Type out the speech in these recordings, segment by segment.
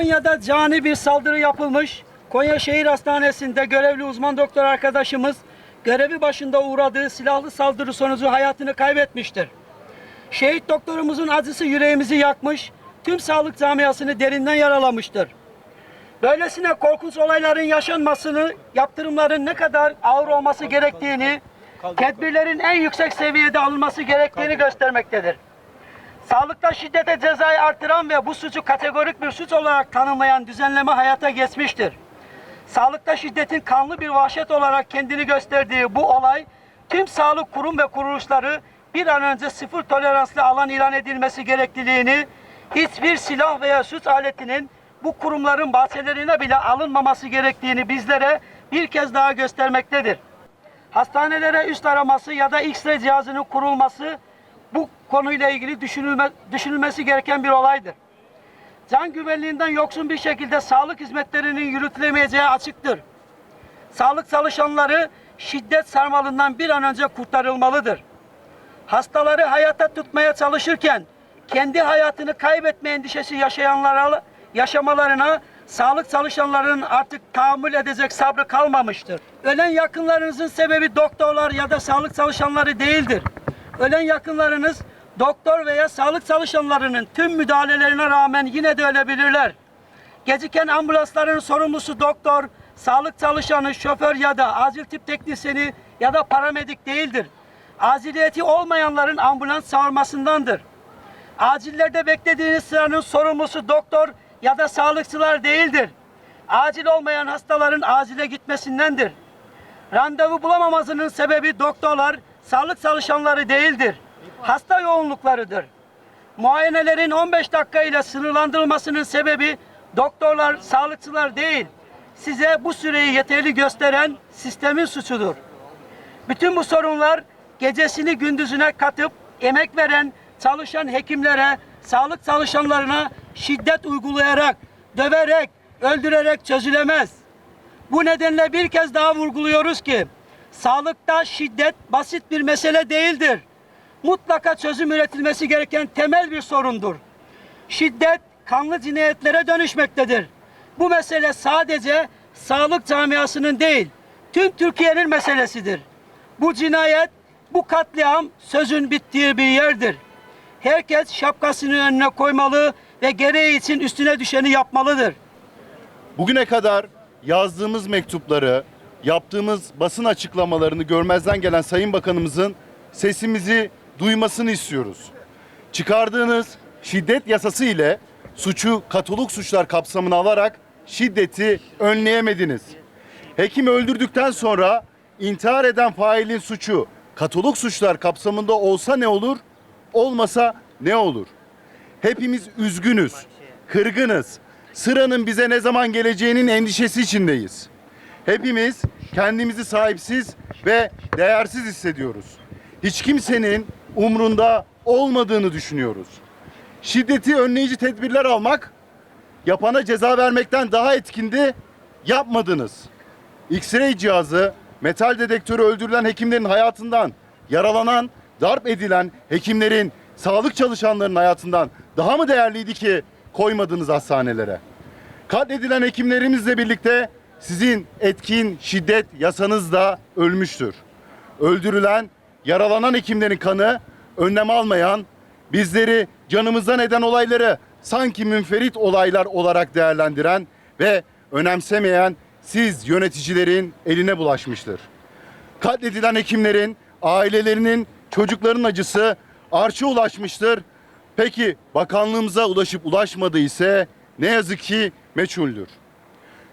Konya'da cani bir saldırı yapılmış. Konya Şehir Hastanesi'nde görevli uzman doktor arkadaşımız görevi başında uğradığı silahlı saldırı sonucu hayatını kaybetmiştir. Şehit doktorumuzun acısı yüreğimizi yakmış, tüm sağlık camiasını derinden yaralamıştır. Böylesine korkunç olayların yaşanmasını, yaptırımların ne kadar ağır olması gerektiğini, tedbirlerin en yüksek seviyede alınması gerektiğini göstermektedir. Sağlıkta şiddete cezayı artıran ve bu suçu kategorik bir suç olarak tanımlayan düzenleme hayata geçmiştir. Sağlıkta şiddetin kanlı bir vahşet olarak kendini gösterdiği bu olay tüm sağlık kurum ve kuruluşları bir an önce sıfır toleranslı alan ilan edilmesi gerekliliğini, hiçbir silah veya suç aletinin bu kurumların bahçelerine bile alınmaması gerektiğini bizlere bir kez daha göstermektedir. Hastanelere üst araması ya da X-ray cihazının kurulması bu konuyla ilgili düşünülme, düşünülmesi gereken bir olaydır. Can güvenliğinden yoksun bir şekilde sağlık hizmetlerinin yürütülemeyeceği açıktır. Sağlık çalışanları şiddet sarmalından bir an önce kurtarılmalıdır. Hastaları hayata tutmaya çalışırken kendi hayatını kaybetme endişesi yaşayanlara yaşamalarına sağlık çalışanlarının artık tahammül edecek sabrı kalmamıştır. Ölen yakınlarınızın sebebi doktorlar ya da sağlık çalışanları değildir. Ölen yakınlarınız doktor veya sağlık çalışanlarının tüm müdahalelerine rağmen yine de ölebilirler. Geciken ambulansların sorumlusu doktor, sağlık çalışanı, şoför ya da acil tip teknisyeni ya da paramedik değildir. Aciliyeti olmayanların ambulans çağırmasındandır. Acillerde beklediğiniz sıranın sorumlusu doktor ya da sağlıkçılar değildir. Acil olmayan hastaların acile gitmesindendir. Randevu bulamamasının sebebi doktorlar, sağlık çalışanları değildir. Hasta yoğunluklarıdır. Muayenelerin 15 dakika ile sınırlandırılmasının sebebi doktorlar, sağlıkçılar değil. Size bu süreyi yeterli gösteren sistemin suçudur. Bütün bu sorunlar gecesini gündüzüne katıp emek veren çalışan hekimlere, sağlık çalışanlarına şiddet uygulayarak, döverek, öldürerek çözülemez. Bu nedenle bir kez daha vurguluyoruz ki sağlıkta şiddet basit bir mesele değildir. Mutlaka çözüm üretilmesi gereken temel bir sorundur. Şiddet kanlı cinayetlere dönüşmektedir. Bu mesele sadece sağlık camiasının değil, tüm Türkiye'nin meselesidir. Bu cinayet, bu katliam sözün bittiği bir yerdir. Herkes şapkasını önüne koymalı ve gereği için üstüne düşeni yapmalıdır. Bugüne kadar yazdığımız mektupları, yaptığımız basın açıklamalarını görmezden gelen Sayın Bakanımızın sesimizi duymasını istiyoruz. Çıkardığınız şiddet yasası ile suçu katoluk suçlar kapsamına alarak şiddeti önleyemediniz. Hekim öldürdükten sonra intihar eden failin suçu katoluk suçlar kapsamında olsa ne olur, olmasa ne olur? Hepimiz üzgünüz, kırgınız. Sıranın bize ne zaman geleceğinin endişesi içindeyiz. Hepimiz kendimizi sahipsiz ve değersiz hissediyoruz. Hiç kimsenin umrunda olmadığını düşünüyoruz. Şiddeti önleyici tedbirler almak yapana ceza vermekten daha etkindi. Yapmadınız. X-ray cihazı, metal dedektörü öldürülen hekimlerin hayatından, yaralanan, darp edilen hekimlerin, sağlık çalışanlarının hayatından daha mı değerliydi ki koymadınız hastanelere? Katledilen hekimlerimizle birlikte sizin etkin şiddet yasanız da ölmüştür. Öldürülen, yaralanan hekimlerin kanı önlem almayan, bizleri canımızdan eden olayları sanki münferit olaylar olarak değerlendiren ve önemsemeyen siz yöneticilerin eline bulaşmıştır. Katledilen hekimlerin, ailelerinin, çocukların acısı arşa ulaşmıştır. Peki bakanlığımıza ulaşıp ulaşmadı ise ne yazık ki meçhuldür.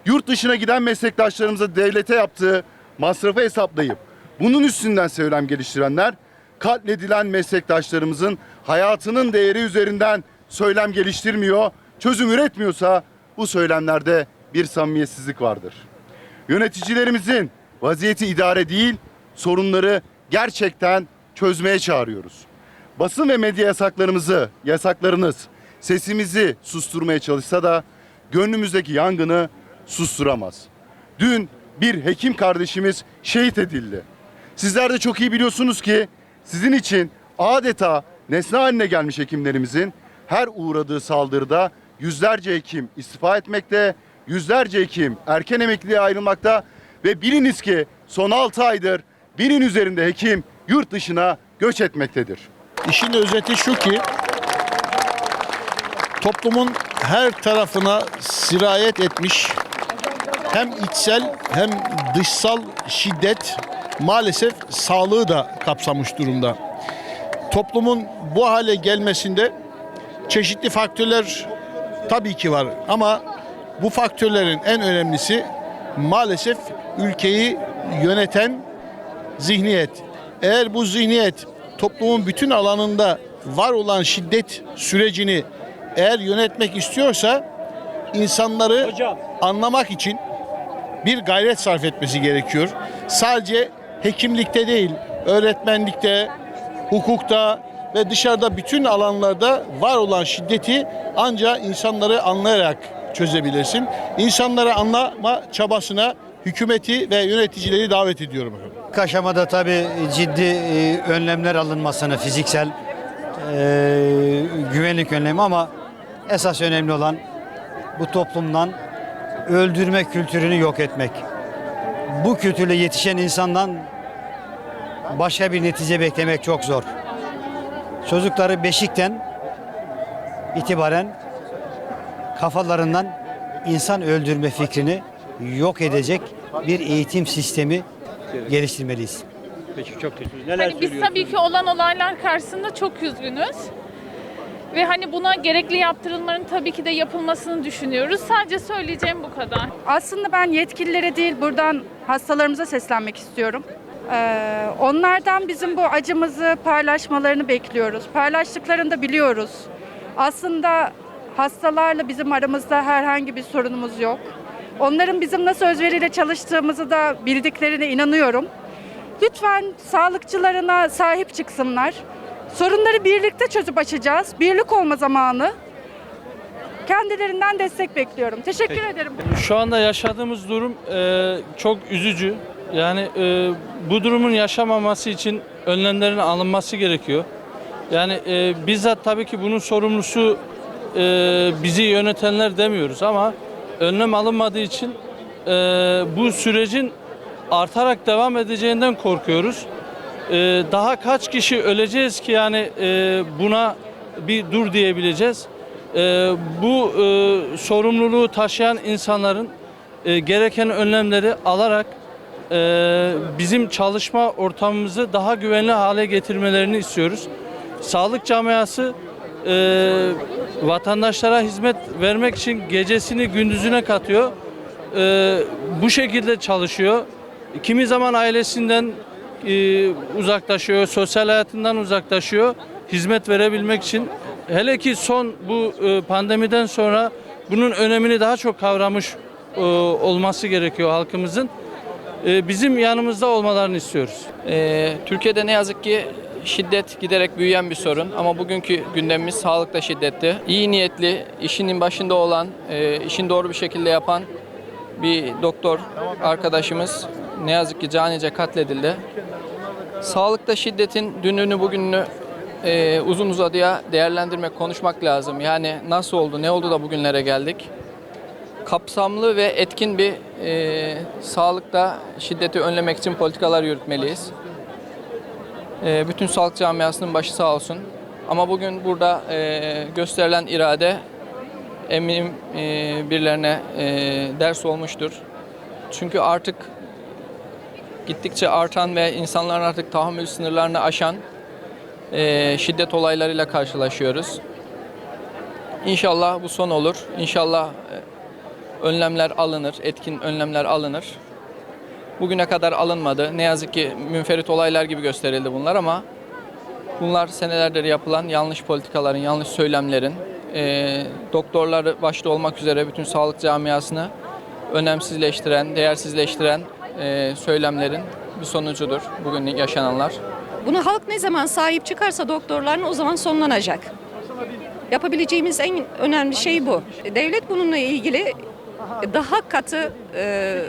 Yurt dışına giden meslektaşlarımıza devlete yaptığı masrafı hesaplayıp bunun üstünden söylem geliştirenler katledilen meslektaşlarımızın hayatının değeri üzerinden söylem geliştirmiyor, çözüm üretmiyorsa bu söylemlerde bir samimiyetsizlik vardır. Yöneticilerimizin vaziyeti idare değil, sorunları gerçekten çözmeye çağırıyoruz. Basın ve medya yasaklarımızı, yasaklarınız sesimizi susturmaya çalışsa da gönlümüzdeki yangını susturamaz. Dün bir hekim kardeşimiz şehit edildi. Sizler de çok iyi biliyorsunuz ki sizin için adeta nesne haline gelmiş hekimlerimizin her uğradığı saldırıda yüzlerce hekim istifa etmekte, yüzlerce hekim erken emekliliğe ayrılmakta ve biliniz ki son 6 aydır binin üzerinde hekim yurt dışına göç etmektedir. İşin özeti şu ki toplumun her tarafına sirayet etmiş hem içsel hem dışsal şiddet maalesef sağlığı da kapsamış durumda. Toplumun bu hale gelmesinde çeşitli faktörler tabii ki var ama bu faktörlerin en önemlisi maalesef ülkeyi yöneten zihniyet. Eğer bu zihniyet toplumun bütün alanında var olan şiddet sürecini eğer yönetmek istiyorsa insanları anlamak için bir gayret sarf etmesi gerekiyor. Sadece hekimlikte değil, öğretmenlikte, hukukta ve dışarıda bütün alanlarda var olan şiddeti ancak insanları anlayarak çözebilirsin. İnsanları anlama çabasına hükümeti ve yöneticileri davet ediyorum. İlk aşamada tabii ciddi e, önlemler alınmasını, fiziksel e, güvenlik önlemi ama esas önemli olan bu toplumdan öldürme kültürünü yok etmek. Bu kültürle yetişen insandan başka bir netice beklemek çok zor. Çocukları beşikten itibaren kafalarından insan öldürme fikrini yok edecek bir eğitim sistemi geliştirmeliyiz. Hani biz tabii ki olan olaylar karşısında çok üzgünüz. Ve hani buna gerekli yaptırımların tabii ki de yapılmasını düşünüyoruz. Sadece söyleyeceğim bu kadar. Aslında ben yetkililere değil buradan hastalarımıza seslenmek istiyorum. Ee, onlardan bizim bu acımızı paylaşmalarını bekliyoruz. Paylaştıklarını da biliyoruz. Aslında hastalarla bizim aramızda herhangi bir sorunumuz yok. Onların bizim nasıl özveriyle çalıştığımızı da bildiklerine inanıyorum. Lütfen sağlıkçılarına sahip çıksınlar. Sorunları birlikte çözüp açacağız. Birlik olma zamanı. Kendilerinden destek bekliyorum. Teşekkür ederim. Şu anda yaşadığımız durum e, çok üzücü. Yani e, bu durumun yaşamaması için önlemlerin alınması gerekiyor. Yani e, bizzat tabii ki bunun sorumlusu e, bizi yönetenler demiyoruz ama önlem alınmadığı için e, bu sürecin artarak devam edeceğinden korkuyoruz. E, daha kaç kişi öleceğiz ki yani e, buna bir dur diyebileceğiz. E, bu e, sorumluluğu taşıyan insanların e, gereken önlemleri alarak e, bizim çalışma ortamımızı daha güvenli hale getirmelerini istiyoruz. Sağlık camiası e, vatandaşlara hizmet vermek için gecesini gündüzüne katıyor. E, bu şekilde çalışıyor. Kimi zaman ailesinden e, uzaklaşıyor, sosyal hayatından uzaklaşıyor hizmet verebilmek için. Hele ki son bu e, pandemiden sonra bunun önemini daha çok kavramış e, olması gerekiyor halkımızın. Bizim yanımızda olmalarını istiyoruz. Türkiye'de ne yazık ki şiddet giderek büyüyen bir sorun ama bugünkü gündemimiz sağlıkta şiddetti. İyi niyetli, işinin başında olan, e, işin doğru bir şekilde yapan bir doktor arkadaşımız ne yazık ki canice katledildi. Sağlıkta şiddetin dününü bugününü e, uzun uzadıya değerlendirmek, konuşmak lazım. Yani nasıl oldu, ne oldu da bugünlere geldik? kapsamlı ve etkin bir e, sağlıkta şiddeti önlemek için politikalar yürütmeliyiz. E, bütün sağlık camiasının başı sağ olsun. Ama bugün burada e, gösterilen irade eminim e, birilerine e, ders olmuştur. Çünkü artık gittikçe artan ve insanların artık tahammül sınırlarını aşan e, şiddet olaylarıyla karşılaşıyoruz. İnşallah bu son olur. İnşallah e, önlemler alınır, etkin önlemler alınır. Bugüne kadar alınmadı. Ne yazık ki münferit olaylar gibi gösterildi bunlar ama bunlar senelerdir yapılan yanlış politikaların, yanlış söylemlerin, e, doktorları başta olmak üzere bütün sağlık camiasını önemsizleştiren, değersizleştiren e, söylemlerin bir sonucudur bugün yaşananlar. Bunu halk ne zaman sahip çıkarsa doktorlarına o zaman sonlanacak. Yapabileceğimiz en önemli şey bu. Devlet bununla ilgili daha katı e,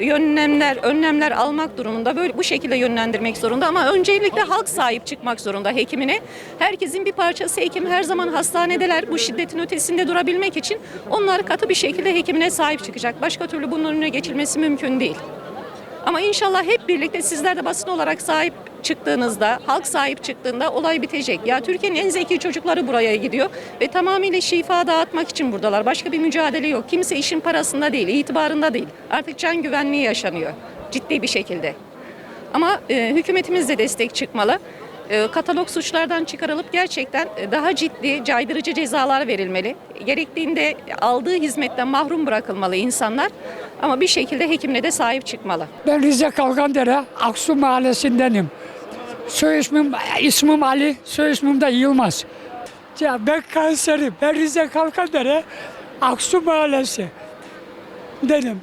yönlemler, önlemler almak durumunda. Böyle bu şekilde yönlendirmek zorunda ama öncelikle halk sahip çıkmak zorunda hekimine. Herkesin bir parçası hekim her zaman hastanedeler. Bu şiddetin ötesinde durabilmek için onlar katı bir şekilde hekimine sahip çıkacak. Başka türlü bunun önüne geçilmesi mümkün değil. Ama inşallah hep birlikte sizler de basın olarak sahip çıktığınızda, halk sahip çıktığında olay bitecek. Ya Türkiye'nin en zeki çocukları buraya gidiyor ve tamamıyla şifa dağıtmak için buradalar. Başka bir mücadele yok. Kimse işin parasında değil, itibarında değil. Artık can güvenliği yaşanıyor ciddi bir şekilde. Ama e, hükümetimiz de destek çıkmalı. E, katalog suçlardan çıkarılıp gerçekten e, daha ciddi caydırıcı cezalar verilmeli. Gerektiğinde aldığı hizmetten mahrum bırakılmalı insanlar. Ama bir şekilde hekimle de sahip çıkmalı. Ben Rize Kalkandere Aksu Mahallesindenim. Soy ismim, ismim Ali, soy ismim de Yılmaz. Ya ben kanserim. Ben Rize Kalkandere Aksu Mahallesi dedim.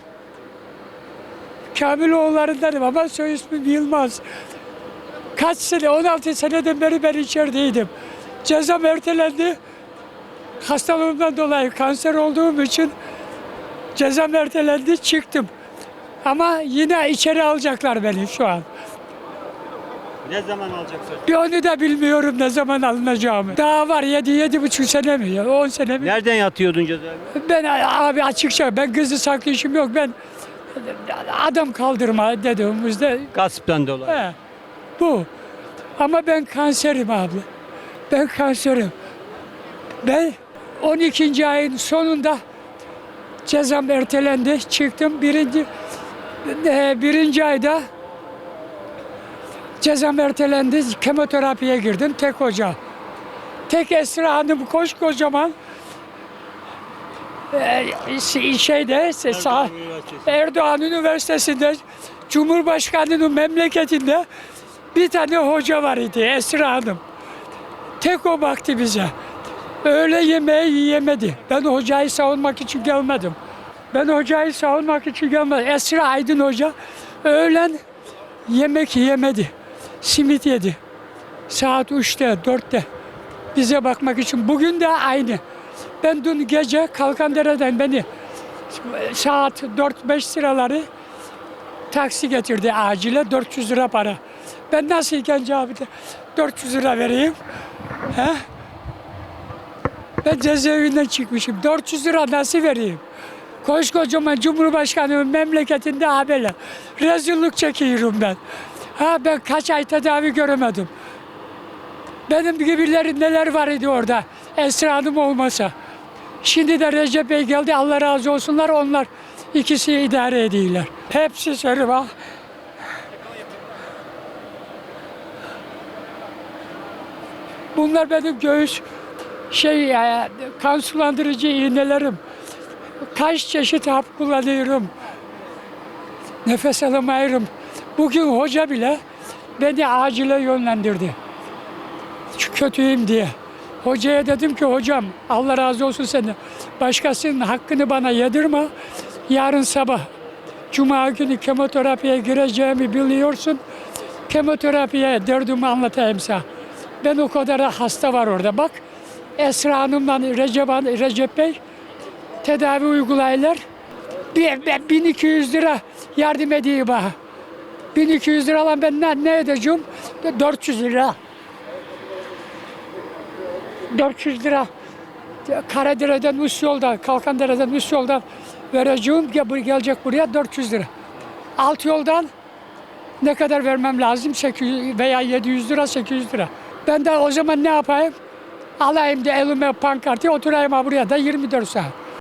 Kamiloğullarındanım ama soy ismim Yılmaz. Kaç sene, 16 seneden beri ben içerideydim. Cezam ertelendi. Hastalığımdan dolayı kanser olduğum için cezam ertelendi, çıktım. Ama yine içeri alacaklar beni şu an. Ne zaman alacaksın? Bir onu da bilmiyorum ne zaman alınacağımı. Daha var 7 yedi buçuk sene mi ya 10 sene mi? Nereden yatıyordun cezaevinde? Ben abi açıkça ben gizli saklı işim yok. Ben adam kaldırma dediğimizde Gasptan dolayı. he, bu. Ama ben kanserim abi. Ben kanserim. Ben 12. ayın sonunda cezam ertelendi. Çıktım birinci e, birinci ayda cezam ertelendi. Kemoterapiye girdim tek hoca. Tek Esra Hanım koskocaman e, şey- şeyde sağ, Erdoğan Üniversitesi'nde Cumhurbaşkanı'nın memleketinde bir tane hoca var idi Esra Hanım. Tek o baktı bize. Öğle yemeği yiyemedi. Ben hocayı savunmak için gelmedim. Ben hocayı savunmak için gelmedim. Esra Aydın Hoca öğlen yemek yemedi. Simit yedi. Saat 3'te, 4'te bize bakmak için. Bugün de aynı. Ben dün gece Kalkandere'den beni saat 4-5 sıraları taksi getirdi acile 400 lira para. Ben nasıl genç abi de 400 lira vereyim? He? Ben cezaevinden çıkmışım. 400 lira nasıl vereyim? Koskocaman Cumhurbaşkanı'nın memleketinde haberi. Rezillik çekiyorum ben. Ha ben kaç ay tedavi göremedim. Benim gibilerin neler var idi orada. Esra Hanım olmasa. Şimdi de Recep Bey geldi. Allah razı olsunlar. Onlar ikisi idare ediyorlar. Hepsi bak. Bunlar benim göğüs şey e, kan sulandırıcı iğnelerim. Kaç çeşit hap kullanıyorum. Nefes alamıyorum. Bugün hoca bile beni acile yönlendirdi. Kötüyüm diye. Hocaya dedim ki hocam Allah razı olsun senden. Başkasının hakkını bana yedirme. Yarın sabah Cuma günü kemoterapiye gireceğimi biliyorsun. Kemoterapiye derdimi anlatayım sana. Ben o kadar hasta var orada. Bak Esra Hanım'la Recep, Recep Bey tedavi ben 1200 lira yardım edeyim bana. 1200 lira lan ben ne, ne edeceğim? 400 lira. 400 lira. Karadere'den üst yoldan, Kalkandere'den üst yoldan vereceğim. Gel- Gelecek buraya 400 lira. Alt yoldan ne kadar vermem lazım? 800 veya 700 lira, 800 lira. Ben de o zaman ne yapayım? Alayım da elime pankartı oturayım buraya da 24 saat.